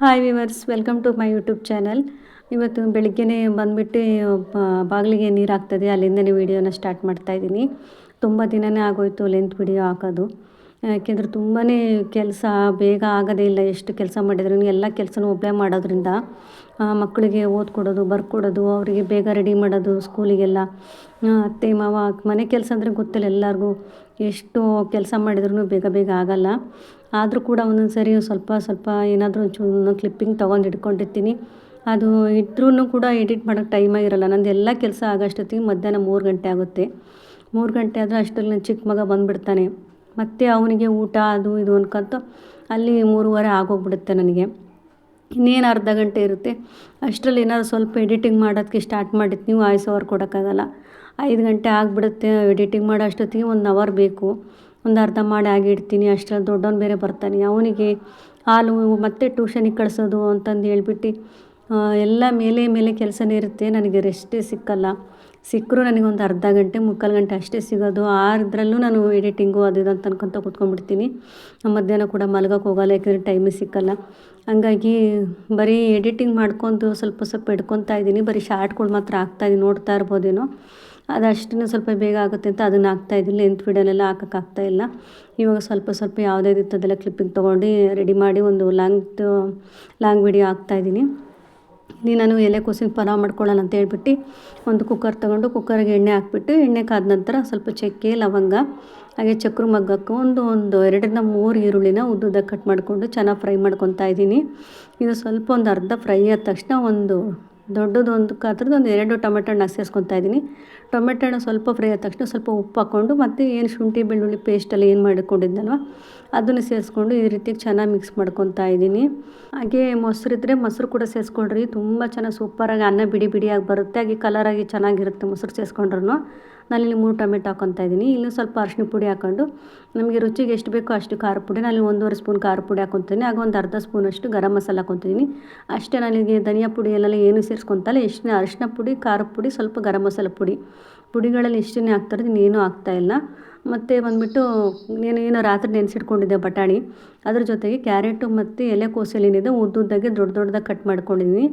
Hi viewers welcome to my YouTube channel ಇವತ್ತು ಬೆಳಿಗ್ಗೆನೇ ಬಂದುಬಿಟ್ಟು ಬಾಗಿಲಿಗೆ ನೀರು ಹಾಕ್ತದೆ ಅಲ್ಲಿಂದನೇ ವೀಡಿಯೋನ ಸ್ಟಾರ್ಟ್ ಮಾಡ್ತಾಯಿದ್ದೀನಿ ತುಂಬ ದಿನವೇ ಆಗೋಯ್ತು ಲೆಂತ್ ವಿಡಿಯೋ ಹಾಕೋದು. ಯಾಕೆಂದರೆ ತುಂಬಾ ಕೆಲಸ ಬೇಗ ಆಗೋದೇ ಇಲ್ಲ ಎಷ್ಟು ಕೆಲಸ ಮಾಡಿದ್ರೂ ಎಲ್ಲ ಕೆಲಸನೂ ಒಬ್ಬಳೇ ಮಾಡೋದ್ರಿಂದ ಮಕ್ಕಳಿಗೆ ಓದ್ಕೊಡೋದು, ಬರ್ಕೊಡೋದು, ಅವರಿಗೆ ಬೇಗ ರೆಡಿ ಮಾಡೋದು ಸ್ಕೂಲಿಗೆಲ್ಲ ಅತ್ತೆ, ಮಾವ, ಮನೆ ಕೆಲಸ ಅಂದರೆ ಗೊತ್ತಿಲ್ಲ, ಎಲ್ಲರಿಗೂ ಎಷ್ಟು ಕೆಲಸ ಮಾಡಿದ್ರೂ ಬೇಗ ಬೇಗ ಆಗೋಲ್ಲ. ಆದರೂ ಕೂಡ ಒಂದೊಂದು ಸರಿ ಸ್ವಲ್ಪ ಸ್ವಲ್ಪ ಏನಾದರೂ ಒಂಚೂರು ಕ್ಲಿಪ್ಪಿಂಗ್ ತೊಗೊಂಡು ಇಟ್ಕೊಂಡಿರ್ತೀನಿ. ಅದು ಇದ್ರೂ ಕೂಡ ಎಡಿಟ್ ಮಾಡೋಕ್ಕೆ ಟೈಮ್ ಆಗಿರೋಲ್ಲ, ನಂದು ಎಲ್ಲ ಕೆಲಸ ಆಗೋಷ್ಟೊತ್ತಿಗೆ ಮಧ್ಯಾಹ್ನ ಮೂರು ಗಂಟೆ ಆಗುತ್ತೆ. ಮೂರು ಗಂಟೆ ಆದರೆ ಅಷ್ಟರಲ್ಲಿ ನನ್ನ ಚಿಕ್ಕ ಮಗ ಬಂದುಬಿಡ್ತಾನೆ. ಮತ್ತು ಅವನಿಗೆ ಊಟ ಅದು ಇದು ಅನ್ಕೊಂತ ಅಲ್ಲಿ ಮೂರುವರೆ ಆಗೋಗ್ಬಿಡುತ್ತೆ ನನಗೆ. ಇನ್ನೇನು ಅರ್ಧ ಗಂಟೆ ಇರುತ್ತೆ. ಅಷ್ಟರಲ್ಲಿ ಏನಾದ್ರು ಸ್ವಲ್ಪ ಎಡಿಟಿಂಗ್ ಮಾಡೋದಕ್ಕೆ ಸ್ಟಾರ್ಟ್ ಮಾಡಿತ್ತು ನೀವು ವಾಯ್ಸ್ ಓವರ್ ಕೊಡೋಕ್ಕಾಗಲ್ಲ. ಐದು ಗಂಟೆ ಆಗಿಬಿಡುತ್ತೆ ಎಡಿಟಿಂಗ್ ಮಾಡೋ ಅಷ್ಟೊತ್ತಿಗೆ ಒಂದು ಅವರ್ ಬೇಕು. ಒಂದು ಅರ್ಧ ಮಾಡಿ ಆಗಿಡ್ತೀನಿ. ಅಷ್ಟರಲ್ಲಿ ದೊಡ್ಡವನು ಬೇರೆ ಬರ್ತಾನೆ. ಅವನಿಗೆ ಹಾಲು ಮತ್ತೆ ಟ್ಯೂಷನಿಗೆ ಕಳಿಸೋದು ಅಂತಂದು ಹೇಳ್ಬಿಟ್ಟು ಎಲ್ಲ ಮೇಲೆ ಮೇಲೆ ಕೆಲಸನೇ ಇರುತ್ತೆ. ನನಗೆ ರೆಸ್ಟೇ ಸಿಕ್ಕಲ್ಲ. ಸಿಕ್ಕರೂ ನನಗೆ ಒಂದು ಅರ್ಧ ಗಂಟೆ, ಮುಕ್ಕಾಲು ಗಂಟೆ ಅಷ್ಟೇ ಸಿಗೋದು. ಆರದ್ರಲ್ಲೂ ನಾನು ಎಡಿಟಿಂಗು ಅದು ಇದು ಅಂತ ಕುತ್ಕೊಂಡ್ಬಿಡ್ತೀನಿ. ಕೂತ್ಕೊಂಡ್ಬಿಡ್ತೀನಿ ಮಧ್ಯಾಹ್ನ ಕೂಡ ಮಲಗೋಕೆ ಹೋಗಲ್ಲ, ಯಾಕೆಂದರೆ ಟೈಮೇ ಸಿಕ್ಕಲ್ಲ. ಹಂಗಾಗಿ ಬರೀ ಎಡಿಟಿಂಗ್ ಮಾಡ್ಕೊಂಡು ಸ್ವಲ್ಪ ಸ್ವಲ್ಪ ಇಟ್ಕೊತಾ ಇದ್ದೀನಿ. ಬರೀ ಶಾರ್ಟ್ಗಳು ಮಾತ್ರ ಹಾಕ್ತಾಯಿದ್ದೀನಿ ನೋಡ್ತಾ ಇರ್ಬೋದೇನೋ. ಅದಷ್ಟೇ ಸ್ವಲ್ಪ ಬೇಗ ಆಗುತ್ತೆ ಅಂತ ಅದನ್ನು ಹಾಕ್ತಾಯಿದ್ದೀನಿ ಲೆಂತ್ ವಿಡಿಯೋನೆಲ್ಲ ಹಾಕೋಕ್ಕಾಗ್ತಾ ಇಲ್ಲ. ಇವಾಗ ಸ್ವಲ್ಪ ಸ್ವಲ್ಪ ಯಾವುದೇ ಇತ್ತು ಅದೆಲ್ಲ ಕ್ಲಿಪ್ಪಿಂಗ್ ತೊಗೊಂಡು ರೆಡಿ ಮಾಡಿ ಒಂದು ಲಾಂಗ್ ಲಾಂಗ್ ವಿಡಿಯೋ ಹಾಕ್ತಾಯಿದ್ದೀನಿ ನೀ ನಾನು ಎಲೆಕೋಸಿನ ಪಲಾವ್ ಮಾಡ್ಕೊಳ್ಳೋಣ ಅಂತ ಹೇಳ್ಬಿಟ್ಟು ಒಂದು ಕುಕ್ಕರ್ ತೊಗೊಂಡು ಕುಕ್ಕರ್ಗೆ ಎಣ್ಣೆ ಹಾಕ್ಬಿಟ್ಟು, ಎಣ್ಣೆ ಕಾದ ನಂತರ ಸ್ವಲ್ಪ ಚಕ್ಕೆ, ಲವಂಗ, ಹಾಗೆ ಚಕ್ರ ಮಗ್ಗಕ್ಕೆ ಒಂದು ಒಂದು ಎರಡರಿಂದ ಮೂರು ಈರುಳ್ಳಿನ ಉದ್ದುದ್ದಕ್ಕೆ ಕಟ್ ಮಾಡಿಕೊಂಡು, ಚೆನ್ನಾಗಿ ಫ್ರೈ ಮಾಡ್ಕೊತಾ ಇದ್ದೀನಿ. ಇದು ಸ್ವಲ್ಪ ಒಂದು ಅರ್ಧ ಫ್ರೈ ಆದ ತಕ್ಷಣ ಒಂದು ದೊಡ್ಡದು ಒಂದು ಎರಡು ಟೊಮೆಟೊ ಹಣ್ಣು ಸೇರಿಸ್ಕೊತಾ ಇದ್ದೀನಿ. ಟೊಮೆಟೊ ಹಣ್ಣು ಸ್ವಲ್ಪ ಫ್ರೈ ಆದ ತಕ್ಷಣ ಸ್ವಲ್ಪ ಉಪ್ಪು ಹಾಕ್ಕೊಂಡು ಮತ್ತು ಏನು ಶುಂಠಿ, ಬೆಳ್ಳುಳ್ಳಿ ಪೇಸ್ಟಲ್ಲಿ ಏನು ಮಾಡಿಕೊಂಡಿದ್ದಲ್ವ ಅದನ್ನು ಸೇರಿಸ್ಕೊಂಡು ಈ ರೀತಿ ಚೆನ್ನಾಗಿ ಮಿಕ್ಸ್ ಮಾಡ್ಕೊತಾ ಇದ್ದೀನಿ. ಹಾಗೆ ಮೊಸರು ಇದ್ದರೆ ಮೊಸರು ಕೂಡ ಸೇರಿಸ್ಕೊಳ್ರಿ ತುಂಬ ಚೆನ್ನಾಗಿ ಸೂಪರಾಗಿ ಅನ್ನ ಬಿಡಿ ಬಿಡಿಯಾಗಿ ಬರುತ್ತೆ, ಹಾಗೆ ಕಲರಾಗಿ ಚೆನ್ನಾಗಿರುತ್ತೆ ಮೊಸರು ಸೇರಿಸ್ಕೊಂಡ್ರು ನಾನಿಲ್ಲಿ ಮೂರು ಟೊಮೆಟೊ ಹಾಕೊತಾ ಇದ್ದೀನಿ. ಇಲ್ಲಿ ಸ್ವಲ್ಪ ಅರಿಶಿನ ಪುಡಿ ಹಾಕೊಂಡು ನಮಗೆ ರುಚಿಗೆ ಎಷ್ಟು ಬೇಕೋ ಅಷ್ಟು ಖಾರ ಪುಡಿ ನಾನು ಒಂದೂವರೆ ಸ್ಪೂನ್ ಖಾರ ಪುಡಿ ಹಾಕೊತೀನಿ ಆಗ ಒಂದು ಅರ್ಧ ಸ್ಪೂನಷ್ಟು ಗರಂ ಮಸಾಲ ಹಾಕೊತಿದ್ದೀನಿ ಅಷ್ಟೇ ನನಗೆ ಧನಿಯಾ ಪುಡಿ ಎಲ್ಲ ಏನು ಸೇರಿಸ್ಕೊತಲ್ಲ ಎಷ್ಟು ಅರಿಶಿನ ಪುಡಿ, ಖಾರ ಪುಡಿ, ಸ್ವಲ್ಪ ಗರಂ ಮಸಾಲ ಪುಡಿ, ಪುಡಿಗಳಲ್ಲಿ ಇಷ್ಟನ್ನೇ ಹಾಕ್ತಾರೆ ಇನ್ನೇನು ಹಾಕ್ತಾಯಿಲ್ಲ ಮತ್ತು ಬಂದುಬಿಟ್ಟು ನೀನು ಏನೋ ರಾತ್ರಿ ನೆನೆಸಿಟ್ಕೊಂಡಿದ್ದೆ ಬಟಾಣಿ. ಅದ್ರ ಜೊತೆಗೆ ಕ್ಯಾರೆಟು ಮತ್ತು ಎಲೆಕೋಸಲ್ಲಿ ಏನಿದೆ ಉದ್ದುದ್ದಾಗೆ ದೊಡ್ಡ ದೊಡ್ಡದಾಗಿ ಕಟ್ ಮಾಡ್ಕೊಂಡಿದ್ದೀನಿ.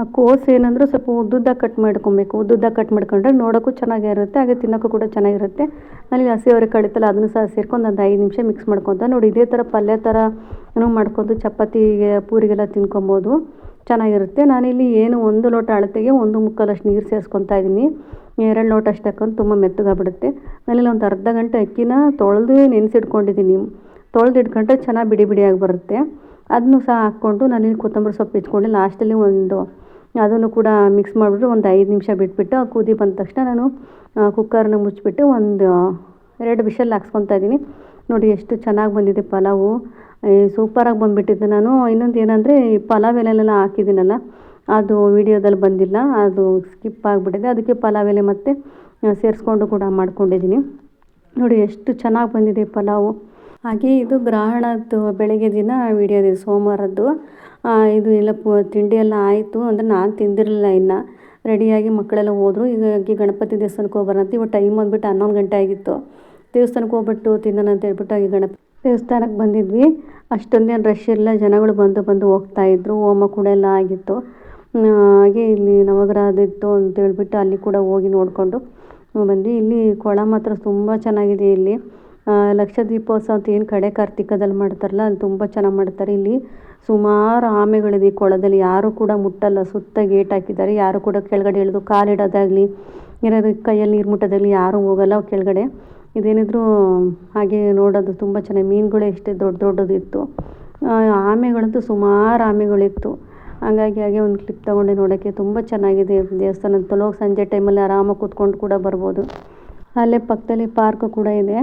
ಆ ಕೋಸ್ ಏನಂದ್ರೆ ಸ್ವಲ್ಪ ಉದ್ದುದ್ದ ಕಟ್ ಮಾಡ್ಕೊಬೇಕು. ಉದ್ದುದ್ದ ಕಟ್ ಮಾಡ್ಕೊಂಡ್ರೆ ನೋಡೋಕ್ಕೂ ಚೆನ್ನಾಗಿರುತ್ತೆ ಹಾಗೆ ತಿನ್ನೋಕ್ಕೂ ಕೂಡ ಚೆನ್ನಾಗಿರುತ್ತೆ. ನನಗೆ ಹಸಿ ಅವರೆ ಕಳಿತಲ್ಲ, ಅದನ್ನು ಸಹ ಸೇರ್ಕೊಂಡು ಒಂದು ಐದು ನಿಮಿಷ ಮಿಕ್ಸ್ ಮಾಡ್ಕೊತ ನೋಡಿ, ಇದೇ ಥರ ಪಲ್ಯ ಥರ ಏನೋ ಮಾಡ್ಕೊಂಡು ಚಪಾತಿಗೆ, ಪೂರಿಗೆಲ್ಲ ತಿನ್ಕೊಬೋದು. ಚೆನ್ನಾಗಿರುತ್ತೆ. ನಾನಿಲ್ಲಿ ಏನು ಒಂದು ಲೋಟ ಅಳತೆಗೆ ಒಂದು ಮುಕ್ಕಾಲಷ್ಟು ನೀರು ಸೇರಿಸ್ಕೊತಾ ಇದ್ದೀನಿ. ಎರಡು ಲೋಟ ಅಷ್ಟು ಹಾಕೊಂಡು ತುಂಬ ಮೆತ್ತಗಾಗ್ಬಿಡುತ್ತೆ. ಆಮೇಲೆ ಒಂದು ಅರ್ಧ ಗಂಟೆ ಅಕ್ಕಿನ ತೊಳೆದು ನೆನೆಸಿಟ್ಕೊಂಡಿದ್ದೀನಿ. ತೊಳೆದು ಇಟ್ಕೊಂಡ್ರೆ ಚೆನ್ನಾಗಿ ಬಿಡಿ ಬಿಡಿಯಾಗಿ ಬರುತ್ತೆ. ಅದನ್ನು ಸಹ ಹಾಕ್ಕೊಂಡು ನಾನಿಲ್ಲಿ ಕೊತ್ತಂಬರಿ ಸೊಪ್ಪು ಇಟ್ಕೊಂಡು ಲಾಸ್ಟಲ್ಲಿ ಒಂದು ಅದನ್ನು ಕೂಡ ಮಿಕ್ಸ್ ಮಾಡಿಬಿಟ್ಟು ಒಂದು ಐದು ನಿಮಿಷ ಬಿಟ್ಬಿಟ್ಟು ಆ ಕುದಿ ಬಂದ ತಕ್ಷಣ ನಾನು ಕುಕ್ಕರ್ನ ಮುಚ್ಚಿಬಿಟ್ಟು ಒಂದು ಎರಡು ವಿಷಲ್ ಹಾಕ್ಸ್ಕೊತಾ ಇದ್ದೀನಿ. ನೋಡಿ ಎಷ್ಟು ಚೆನ್ನಾಗಿ ಬಂದಿದೆ ಪಲಾವು. ಸೂಪರಾಗಿ ಬಂದುಬಿಟ್ಟಿದ್ದು ನಾನು ಇನ್ನೊಂದು ಏನಂದರೆ, ಈ ಪಲಾವ್ ಎಲೆಲೆಲ್ಲ ಹಾಕಿದ್ದೀನಲ್ಲ, ಅದು ವಿಡಿಯೋದಲ್ಲಿ ಬಂದಿಲ್ಲ. ಅದು ಸ್ಕಿಪ್ ಆಗಿಬಿಟ್ಟಿದೆ. ಅದಕ್ಕೆ ಪಲಾವ್ ಎಲೆ ಮತ್ತೆ ಸೇರಿಸ್ಕೊಂಡು ಕೂಡ ಮಾಡ್ಕೊಂಡಿದ್ದೀನಿ. ನೋಡಿ ಎಷ್ಟು ಚೆನ್ನಾಗಿ ಬಂದಿದೆ ಪಲಾವು. ಹಾಗೆ ಇದು ಗ್ರಹಣದ್ದು ಬೆಳಗ್ಗೆ ದಿನ ವಿಡಿಯೋ ಸೋಮವಾರದ್ದು. ಇದು ಎಲ್ಲ ಪು, ತಿಂಡಿ ಎಲ್ಲ ಆಯಿತು ಅಂದರೆ ನಾನು ತಿಂದಿರಲಿಲ್ಲ ಇನ್ನು. ರೆಡಿಯಾಗಿ ಮಕ್ಕಳೆಲ್ಲ ಹೋದರು. ಹೀಗಾಗಿ ಗಣಪತಿ ದೇವಸ್ಥಾನಕ್ಕೆ ಹೋಗ್ಬರೋಣ ಅಂತ ಇವಾಗ ಟೈಮ್ ಬಂದುಬಿಟ್ಟು ಹನ್ನೊಂದು ಗಂಟೆ ಆಗಿತ್ತು. ದೇವಸ್ಥಾನಕ್ಕೆ ಹೋಗ್ಬಿಟ್ಟು ತಿನ್ನೋಣ ಅಂತ ಹೇಳ್ಬಿಟ್ಟು ಹಾಗೆ ಗಣಪತಿ ದೇವಸ್ಥಾನಕ್ಕೆ ಬಂದಿದ್ವಿ. ಅಷ್ಟೊಂದೇನು ರಶ್ ಇಲ್ಲ ಜನಗಳು ಬಂದು ಬಂದು ಹೋಗ್ತಾ ಇದ್ರು. ಹೋಮ ಕೂಡ ಎಲ್ಲ ಆಗಿತ್ತು. ಹಾಗೆ ಇಲ್ಲಿ ನವಗ್ರಹ ಅದಿತ್ತು ಅಂತ ಹೇಳ್ಬಿಟ್ಟು ಅಲ್ಲಿ ಕೂಡ ಹೋಗಿ ನೋಡಿಕೊಂಡು ಬಂದ್ವಿ. ಇಲ್ಲಿ ಕೊಳ ಮಾತ್ರ ತುಂಬ ಚೆನ್ನಾಗಿದೆ ಇಲ್ಲಿ. ಲಕ್ಷ ದೀಪೋತ್ಸವ ಅಂತ ಏನು ಕಡೆ ಕಾರ್ತಿಕದಲ್ಲಿ ಮಾಡ್ತಾರಲ್ಲ ಅಲ್ಲಿ ತುಂಬ ಚೆನ್ನಾಗಿ ಮಾಡ್ತಾರೆ. ಇಲ್ಲಿ ಸುಮಾರು ಆಮೆಗಳಿದೆ ಈ ಕೊಳದಲ್ಲಿ. ಯಾರು ಕೂಡ ಮುಟ್ಟಲ್ಲ. ಸುತ್ತ ಗೇಟ್ ಹಾಕಿದ್ದಾರೆ. ಯಾರು ಕೂಡ ಕೆಳಗಡೆ ಇಳಿದು ಕಾಲಿಡೋದಾಗಲಿ ಏನಾದ್ರು ಕೈಯಲ್ಲಿ ನೀರು ಮುಟ್ಟೋದಾಗಲಿ ಯಾರೂ ಹೋಗಲ್ಲ ಕೆಳಗಡೆ. ಇದೇನಿದ್ರು ಹಾಗೆ ನೋಡೋದು ತುಂಬ ಚೆನ್ನಾಗಿ. ಮೀನುಗಳು ಎಷ್ಟೇ ದೊಡ್ಡ ದೊಡ್ಡದಿತ್ತು ಆಮೆಗಳಂತೂ ಸುಮಾರು ಆಮೆಗಳಿತ್ತು. ಹಂಗಾಗಿ ಹಾಗೆ ಒಂದು ಕ್ಲಿಪ್ ತಗೊಂಡೆ ನೋಡೋಕ್ಕೆ. ತುಂಬ ಚೆನ್ನಾಗಿದೆ ದೇವಸ್ಥಾನ. ತಲೋಗಿ ಸಂಜೆ ಟೈಮಲ್ಲಿ ಆರಾಮಾಗಿ ಕೂತ್ಕೊಂಡು ಕೂಡ ಬರ್ಬೋದು. ಅಲ್ಲೇ ಪಕ್ಕದಲ್ಲಿ ಪಾರ್ಕು ಕೂಡ ಇದೆ.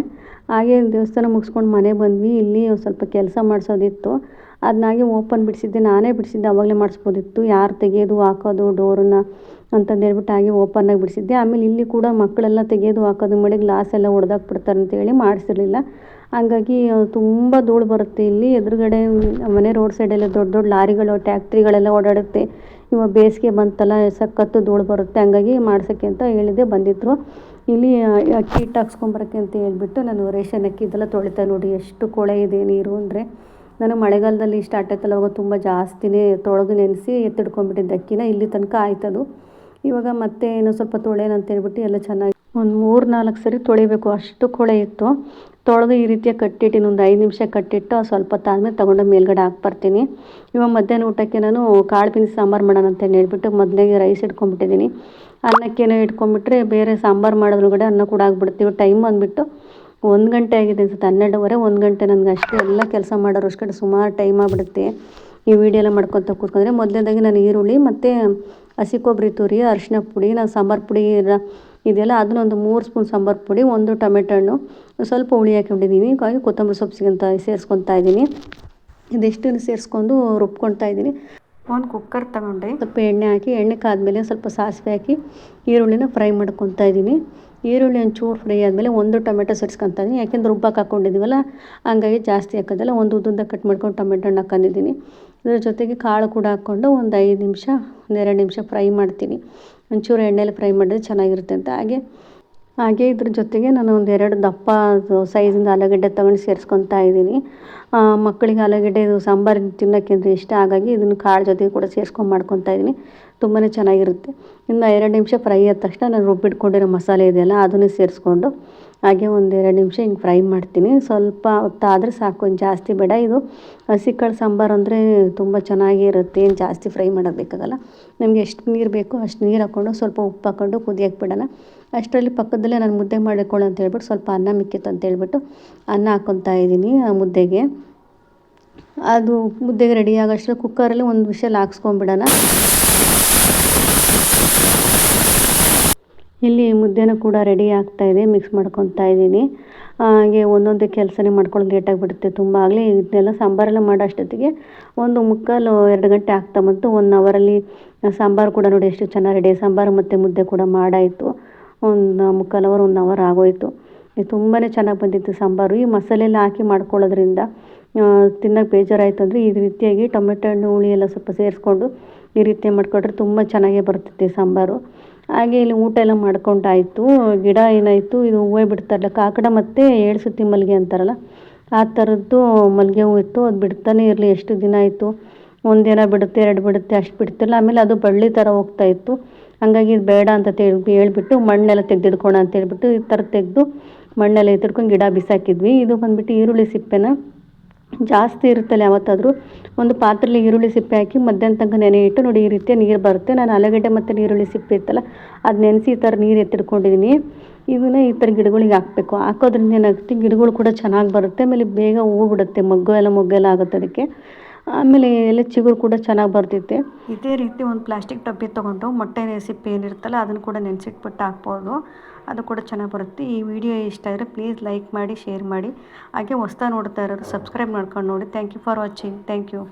ಹಾಗೆ ದೇವಸ್ಥಾನ ಮುಗಿಸ್ಕೊಂಡು ಮನೆಗೆ ಬಂದ್ವಿ. ಇಲ್ಲಿ ಸ್ವಲ್ಪ ಕೆಲಸ ಮಾಡಿಸೋದಿತ್ತು. ಅದನ್ನಾಗೆ ಓಪನ್ ಬಿಡಿಸಿದ್ದೆ, ನಾನೇ ಬಿಡಿಸಿದ್ದೆ, ಅವಾಗಲೇ ಮಾಡಿಸ್ಬೋದಿತ್ತು. ಯಾರು ತೆಗೆಯೋದು ಹಾಕೋದು, ಡೋರನ್ನ ಅಂತಂದು ಹೇಳ್ಬಿಟ್ಟು ಹಾಗೆ ಓಪನ್ನಾಗಿ ಬಿಡಿಸಿದ್ದೆ. ಆಮೇಲೆ ಇಲ್ಲಿ ಕೂಡ ಮಕ್ಕಳೆಲ್ಲ ತೆಗೆಯೋದು ಹಾಕೋದು ಮಾಡಿ ಗ್ಲಾಸ್ ಎಲ್ಲ ಒಡೆದಾಕ್ಬಿಡ್ತಾರೆ ಅಂತೇಳಿ ಮಾಡಿಸಿರ್ಲಿಲ್ಲ. ಹಂಗಾಗಿ ತುಂಬ ಧೂಳು ಬರುತ್ತೆ ಇಲ್ಲಿ. ಎದುರುಗಡೆ ಮನೆ ರೋಡ್ ಸೈಡೆಲ್ಲ ದೊಡ್ಡ ದೊಡ್ಡ ಲಾರಿಗಳು, ಟ್ಯಾಕ್ಟ್ರಿಗಳೆಲ್ಲ ಓಡಾಡುತ್ತೆ. ಇವಾಗ ಬೇಸಿಗೆ ಬಂತಲ್ಲ, ಸಖತ್ತು ಧೂಳು ಬರುತ್ತೆ. ಹಂಗಾಗಿ ಮಾಡ್ಸೋಕ್ಕೆ ಅಂತ ಹೇಳಿದೆ ಬಂದಿದ್ದರು ಇಲ್ಲಿ ಅಕ್ಕಿ ಹಿಟ್ಟು ಹಾಕ್ಸ್ಕೊಂಬರಕ್ಕೆ ಅಂತ ಹೇಳ್ಬಿಟ್ಟು ನಾನು ರೇಷನ್ ಅಕ್ಕಿ ಇದೆಲ್ಲ ತೊಳಿತಾ ನೋಡಿ, ಎಷ್ಟು ಕೊಳೆ ಇದೆ ನೀರು ಅಂದರೆ. ನಾನು ಮಳೆಗಾಲದಲ್ಲಿ ಸ್ಟಾರ್ಟ್ ಆಯ್ತಲ್ಲ ಅವಾಗ ತುಂಬ ಜಾಸ್ತಿನೇ ತೊಳೆದು ನೆನೆಸಿ ಎತ್ತಿಡ್ಕೊಂಡ್ಬಿಟ್ಟಿದ್ದೆ ಅಕ್ಕಿನ ಇಲ್ಲಿ ತನಕ ಆಯ್ತದು. ಇವಾಗ ಮತ್ತೆ ಏನು ಸ್ವಲ್ಪ ತೊಳೆಯೋಣ ಅಂತ ಹೇಳ್ಬಿಟ್ಟು ಎಲ್ಲ ಚೆನ್ನಾಗಿ ಒಂದು ಮೂರು ನಾಲ್ಕು ಸರಿ ತೊಳಿಬೇಕು. ಅಷ್ಟು ಕೊಳೆ ಇತ್ತು. ತೊಳೆದು ಈ ರೀತಿಯಾಗಿ ಕಟ್ಟಿಟ್ಟಿನಿ ಒಂದು ಐದು ನಿಮಿಷ ಕಟ್ಟಿಟ್ಟು ಸ್ವಲ್ಪ ಹೊತ್ತಾದ್ಮೇಲೆ ತೊಗೊಂಡು ಮೇಲ್ಗಡೆ ಹಾಕ್ಬರ್ತೀನಿ ಇವಾಗ ಮಧ್ಯಾಹ್ನ ಊಟಕ್ಕೆ ನಾನು ಕಾಳು ಬೀನ್ಸ್ ಸಾಂಬಾರು ಮಾಡೋಣ ಅಂತ ಹೇಳ್ಬಿಟ್ಟು ಮೊದಲಿಗೆ ರೈಸ್ ಇಟ್ಕೊಂಡ್ಬಿಟ್ಟಿದ್ದೀನಿ. ಅನ್ನಕ್ಕೇನೋ ಇಟ್ಕೊಂಡ್ಬಿಟ್ರೆ ಬೇರೆ ಸಾಂಬಾರು ಮಾಡೋದ್ರೊಳಗಡೆ ಅನ್ನ ಕೂಡ ಆಗ್ಬಿಡ್ತೀವಿ ಟೈಮ್ ಬಂದುಬಿಟ್ಟು ಒಂದು ಗಂಟೆ ಆಗಿದೆ ಅನ್ಸುತ್ತೆ ಹನ್ನೆರಡುವರೆ ಒಂದು ಗಂಟೆ. ನನಗೆ ಅಷ್ಟೇ ಎಲ್ಲ ಕೆಲಸ ಮಾಡೋರು ಅಷ್ಟೇ ಸುಮಾರು ಟೈಮ್ ಆಗಿಬಿಡುತ್ತೆ. ಈ ವಿಡಿಯೋ ಎಲ್ಲ ಮಾಡ್ಕೊತ ಕೂತ್ಕೊಂಡ್ರೆ ಮೊದಲನೇದಾಗಿ ನಾನು ಈರುಳ್ಳಿ ಮತ್ತು ಹಸಿ ಕೊಬ್ಬರಿ ತುರಿ ಅರಿಶಿನ ಪುಡಿ ನಾನು ಸಾಂಬಾರು ಪುಡಿ ಇದೆಲ್ಲ ಅದನ್ನ ಒಂದು ಮೂರು ಸ್ಪೂನ್ ಸಾಂಬಾರು ಪುಡಿ ಒಂದು ಟೊಮೆಟೊ ಹಣ್ಣು ಸ್ವಲ್ಪ ಹುಳಿ ಹಾಕಿಬಿಟ್ಟಿದ್ದೀನಿ. ಹಾಗೆ ಕೊತ್ತಂಬರಿ ಸೊಪ್ಪು ಸಿಗಂತ ಸೇರಿಸ್ಕೊತಾ ಇದ್ದೀನಿ. ಇದೆಷ್ಟನ್ನು ಸೇರಿಸ್ಕೊಂಡು ರುಬ್ಕೊಳ್ತಾ ಇದ್ದೀನಿ. ಒಂದು ಕುಕ್ಕರ್ ತಗೊಂಡೆ. ಸ್ವಲ್ಪ ಎಣ್ಣೆ ಹಾಕಿ ಎಣ್ಣೆ ಕಾದ್ಮೇಲೆ ಸ್ವಲ್ಪ ಸಾಸಿವೆ ಹಾಕಿ ಈರುಳ್ಳಿನ ಫ್ರೈ ಮಾಡ್ಕೊತಾ ಇದ್ದೀನಿ. ಈರುಳ್ಳಿ ಒಂಚೂರು ಫ್ರೈ ಆದಮೇಲೆ ಒಂದು ಟೊಮೆಟೊ ಸೇರಿಸ್ಕೊತಾ ಇದೀನಿ ಯಾಕೆಂದ್ರೆ ರುಬ್ಬಕ್ಕೆ ಹಾಕ್ಕೊಂಡಿದ್ದೀವಲ್ಲ ಹಂಗಾಗಿ ಜಾಸ್ತಿ ಹಾಕೋದಲ್ಲ. ಒಂದು ಉದ್ದುದ್ದ ಕಟ್ ಮಾಡ್ಕೊಂಡು ಟೊಮೆಟೊ ಹಣ್ಣು ಹಾಕೊಂಡಿದ್ದೀನಿ ಇದ್ರ ಜೊತೆಗೆ ಕಾಳು ಕೂಡ ಹಾಕ್ಕೊಂಡು ಒಂದು ಐದು ನಿಮಿಷ ಒಂದೆರಡು ನಿಮಿಷ ಫ್ರೈ ಮಾಡ್ತೀನಿ. ಒಂಚೂರು ಎಣ್ಣೆಲಿ ಫ್ರೈ ಮಾಡಿದ್ರೆ ಚೆನ್ನಾಗಿರುತ್ತೆ ಅಂತ. ಹಾಗೆ ಹಾಗೆ ಇದ್ರ ಜೊತೆಗೆ ನಾನು ಒಂದು ಎರಡು ದಪ್ಪ ಸೈಜಿಂದ ಆಲೂಗಡ್ಡೆ ತೊಗೊಂಡು ಸೇರಿಸ್ಕೊತಾ ಇದ್ದೀನಿ. ಮಕ್ಕಳಿಗೆ ಆಲೂಗಡ್ಡೆ ಇದು ಸಾಂಬಾರು ತಿನ್ನೋಕ್ಕೆ ಅಂದರೆ ಇಷ್ಟ. ಹಾಗಾಗಿ ಇದನ್ನು ಕಾಳು ಜೊತೆಗೆ ಕೂಡ ಸೇರಿಸ್ಕೊಂಡು ಮಾಡ್ಕೊತಾ ಇದ್ದೀನಿ. ತುಂಬಾ ಚೆನ್ನಾಗಿರುತ್ತೆ. ಇನ್ನು ಎರಡು ನಿಮಿಷ ಫ್ರೈ ಆದ ತಕ್ಷಣ ನಾನು ರುಬ್ಬಿಟ್ಕೊಂಡಿರೋ ಮಸಾಲೆ ಇದೆಯಲ್ಲ ಅದನ್ನೇ ಸೇರಿಸ್ಕೊಂಡು ಹಾಗೆ ಒಂದು ಎರಡು ನಿಮಿಷ ಹಿಂಗೆ ಫ್ರೈ ಮಾಡ್ತೀನಿ. ಸ್ವಲ್ಪ ಹೊತ್ತಾದರೆ ಸಾಕು ಜಾಸ್ತಿ ಬೇಡ. ಇದು ಹಸಿ ಕಾಳು ಸಾಂಬಾರು ಅಂದರೆ ತುಂಬ ಚೆನ್ನಾಗಿರುತ್ತೆ. ಏನು ಜಾಸ್ತಿ ಫ್ರೈ ಮಾಡೋದು ಬೇಕಾಗಲ್ಲ. ನಮಗೆ ಎಷ್ಟು ನೀರು ಬೇಕೋ ಅಷ್ಟು ನೀರು ಹಾಕ್ಕೊಂಡು ಸ್ವಲ್ಪ ಉಪ್ಪು ಹಾಕ್ಕೊಂಡು ಕುದಿಯಕ್ಕೆ ಬಿಡೋಣ. ಅಷ್ಟರಲ್ಲಿ ಪಕ್ಕದಲ್ಲೇ ನಾನು ಮುದ್ದೆ ಮಾಡಿಕೊಳ್ಳೋ ಅಂತ ಹೇಳ್ಬಿಟ್ಟು ಸ್ವಲ್ಪ ಅನ್ನ ಮಿಕ್ಕಿತ್ತು ಅಂತ ಹೇಳ್ಬಿಟ್ಟು ಅನ್ನ ಹಾಕ್ಕೊತಾ ಇದ್ದೀನಿ ಆ ಮುದ್ದೆಗೆ. ಅದು ಮುದ್ದೆಗೆ ರೆಡಿ ಆಗೋಷ್ಟು ಕುಕ್ಕರಲ್ಲಿ ಒಂದು ವಿಷಲ್ ಹಾಕ್ಸ್ಕೊಂಬಿಡೋಣ ಇಲ್ಲಿ ಮುದ್ದೆನೂ ಕೂಡ ರೆಡಿ ಆಗ್ತಾ ಇದೆ ಮಿಕ್ಸ್ ಮಾಡ್ಕೊತಾ ಇದ್ದೀನಿ. ಹಾಗೆ ಒಂದೊಂದೇ ಕೆಲಸನೇ ಮಾಡ್ಕೊಳ್ಳೋದು ಲೇಟಾಗಿಬಿಡುತ್ತೆ ತುಂಬ. ಆಗಲಿ ಇದನ್ನೆಲ್ಲ ಸಾಂಬಾರೆಲ್ಲ ಮಾಡೋ ಅಷ್ಟೊತ್ತಿಗೆ ಒಂದು ಮುಕ್ಕಾಲು ಎರಡು ಗಂಟೆ ಆಗ್ತಾ ಬಂತು. ಒನ್ ಅವರಲ್ಲಿ ಸಾಂಬಾರು ಕೂಡ ನೋಡಿ ಎಷ್ಟು ಚೆನ್ನಾಗಿ ರೆಡಿ ಸಾಂಬಾರು ಮತ್ತು ಮುದ್ದೆ ಕೂಡ ಮಾಡಾಯಿತು. ಒಂದು ಮುಕ್ಕಾಲು ಅವರ್ ಒನ್ ಅವರ್ ಆಗೋಯಿತು. ತುಂಬಾ ಚೆನ್ನಾಗಿ ಬಂದಿತ್ತು ಸಾಂಬಾರು. ಈ ಮಸಾಲೆ ಎಲ್ಲ ಹಾಕಿ ಮಾಡ್ಕೊಳ್ಳೋದ್ರಿಂದ ತಿನ್ನೋಕೆ ಬೇಜಾರಾಯಿತು ಅಂದರೆ ಈ ರೀತಿಯಾಗಿ ಟೊಮೆಟೊ ಹಣ್ಣು, ಹುಳಿ ಎಲ್ಲ ಸ್ವಲ್ಪ ಸೇರಿಸ್ಕೊಂಡು ಈ ರೀತಿ ಮಾಡಿಕೊಟ್ರೆ ತುಂಬ ಚೆನ್ನಾಗೇ ಬರ್ತೈತೆ ಸಾಂಬಾರು. ಹಾಗೆ ಇಲ್ಲಿ ಊಟ ಎಲ್ಲ ಮಾಡ್ಕೊಂಡಾಯಿತು, ಗಿಡ ಏನಾಯಿತು, ಇದು ಹೂವೇ ಬಿಡ್ತಾರಲ್ಲ ಕಾಕಡ ಮತ್ತು ಏಳು ಸುತ್ತಿ ಮಲ್ಲಿಗೆ ಅಂತಾರಲ್ಲ, ಆ ಥರದ್ದು ಮಲ್ಲಿಗೆ ಹೂವು ಇತ್ತು. ಅದು ಬಿಡ್ತಾನೆ ಇರಲಿ, ಎಷ್ಟು ದಿನ ಆಯಿತು? ಒಂದಿನ ಬಿಡುತ್ತೆ, ಎರಡು ಬಿಡುತ್ತೆ, ಅಷ್ಟು ಬಿಡ್ತಿಲ್ಲ ಆಮೇಲೆ ಅದು ಬಳ್ಳಿ ಥರ ಹೋಗ್ತಾ ಇತ್ತು. ಹಂಗಾಗಿ ಇದು ಬೇಡ ಅಂತ ತಿಳಿ, ಹೇಳ್ಬಿಟ್ಟು ಮಣ್ಣೆಲ್ಲ ತೆಗೆದಿಡ್ಕೋಣ ಅಂತ ಹೇಳ್ಬಿಟ್ಟು ಈ ಥರ ತೆಗೆದು ಮಣ್ಣೆಲ್ಲ ಎತ್ತಿಡ್ಕೊಂಡು ಗಿಡ ಬಿಸಾಕಿದ್ವಿ. ಇದು ಬಂದುಬಿಟ್ಟು ಈರುಳ್ಳಿ ಸಿಪ್ಪೆನ ಜಾಸ್ತಿ ಇರುತ್ತಲ್ಲ ಯಾವತ್ತಾದರೂ? ಒಂದು ಪಾತ್ರೆಲಿ ಈರುಳ್ಳಿ ಸಿಪ್ಪೆ ಹಾಕಿ ಮಧ್ಯಾಹ್ನ ತನಕ ನೆನೆ ಇಟ್ಟು ನೋಡಿ ಈ ರೀತಿಯ ನೀರು ಬರುತ್ತೆ. ನಾನು ಆಲೂಗಡ್ಡೆ ಮತ್ತು ಈರುಳ್ಳಿ ಸಿಪ್ಪೆ ಇತ್ತಲ್ಲ ಅದು ನೆನೆಸಿ ಈ ಥರ ನೀರು ಎತ್ತಿಡ್ಕೊಂಡಿದ್ದೀನಿ ಇದನ್ನು ಈ ಥರ ಗಿಡಗಳಿಗೆ ಹಾಕಬೇಕು. ಹಾಕೋದ್ರಿಂದ ಏನಾಗುತ್ತೆ? ಗಿಡಗಳು ಕೂಡ ಚೆನ್ನಾಗಿ ಬರುತ್ತೆ. ಆಮೇಲೆ ಬೇಗ ಹೂವು ಬಿಡುತ್ತೆ ಮೊಗ್ಗು ಎಲ್ಲ ಮೊಗ್ಗೆಲ್ಲ ಆಗುತ್ತೆ ಅದಕ್ಕೆ. ಆಮೇಲೆ ಎಲೆ ಚಿಗುರು ಕೂಡ ಚೆನ್ನಾಗಿ ಬರ್ತೈತೆ ಇದೇ ರೀತಿ ಒಂದು ಪ್ಲಾಸ್ಟಿಕ್ ಡಬ್ಬಿ ತೊಗೊಂಡು ಮೊಟ್ಟೆ ಸಿಪ್ಪೆ ಏನಿರುತ್ತಲ್ಲ, ಅದನ್ನು ಕೂಡ ನೆನೆಸಿಟ್ಬಿಟ್ಟು ಹಾಕ್ಬೋದು. ಅದು ಕೂಡ ಚೆನ್ನಾಗಿ ಬರುತ್ತೆ. ಈ ವಿಡಿಯೋ ಇಷ್ಟ ಆದರೆ ಪ್ಲೀಸ್ ಲೈಕ್ ಮಾಡಿ ಶೇರ್ ಮಾಡಿ. ಹಾಗೆ ಹೊಸ್ದಾಗಿ ನೋಡ್ತಾ ಇರೋರು ಸಬ್ಸ್ಕ್ರೈಬ್ ಮಾಡ್ಕೊಂಡು ನೋಡಿ. Thank you for watching thank you